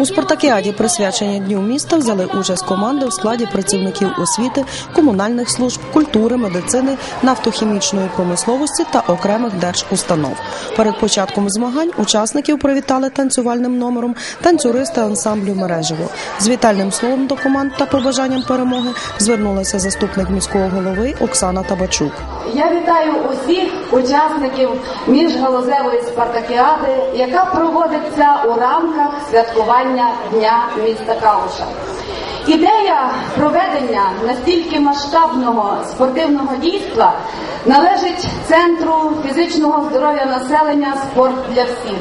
У спартакіаді, присвяченій дню міста, взяли участь команди у складі працівників освіти, комунальних служб, культури, медицини, нафтохімічної промисловості та окремих держустанов. Перед початком змагань учасників привітали танцювальним номером танцюристи ансамблю мережево. З вітальним словом до команд та побажанням перемоги звернулася заступник міського голови Оксана Табачук. Я вітаю усіх учасників міжгалузевої спартакіади, яка проводиться у рамках святкування Дня міста Кауша. Ідея проведення настільки масштабного спортивного дійства належить центру фізичного здоров'я населення Спорт для всіх.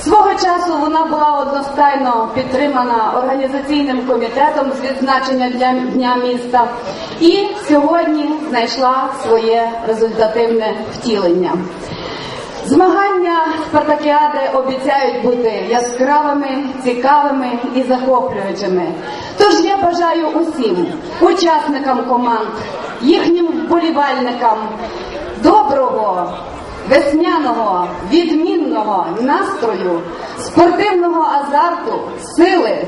Свого часу вона була одностайно підтримана організаційним комітетом з відзначення для дня міста і сьогодні знайшла своє результативне втілення. Змагання спартакіади обіцяють бути яскравими, цікавими і захоплюючими. Тож я бажаю усім учасникам команд, їхнім вболівальникам доброго, весняного, відмінного настрою, спортивного азарту, сили.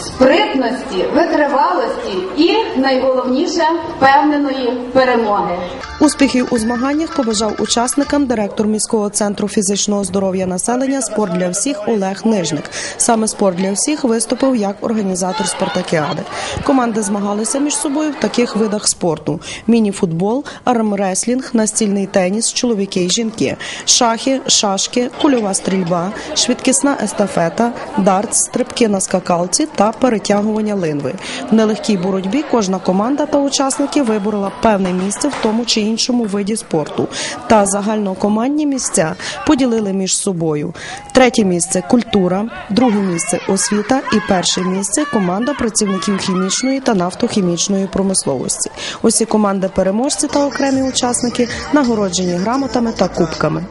Спритності, витривалості і найголовніше впевненої перемоги. Успіхів у змаганнях побажав учасникам директор міського центру фізичного здоров'я населення Спорт для всіх Олег Нижник. Саме спорт для всіх виступив як організатор спартакіади. Команди змагалися між собою в таких видах спорту: міні-футбол, армреслінг, настільний теніс, чоловіки й жінки, шахи, шашки, кульова стрільба, швидкісна естафета, дартс, стрибки на скакалці та перетягування линви. В нелегкій боротьбі кожна команда та учасники виборола певне місце в тому чи іншому виді спорту та загальнокомандні місця поділили між собою. Третє місце культура, друге місце освіта і перше місце команда працівників хімічної та нафтохімічної промисловості. Усі команди переможці та окремі учасники нагороджені грамотами та кубками.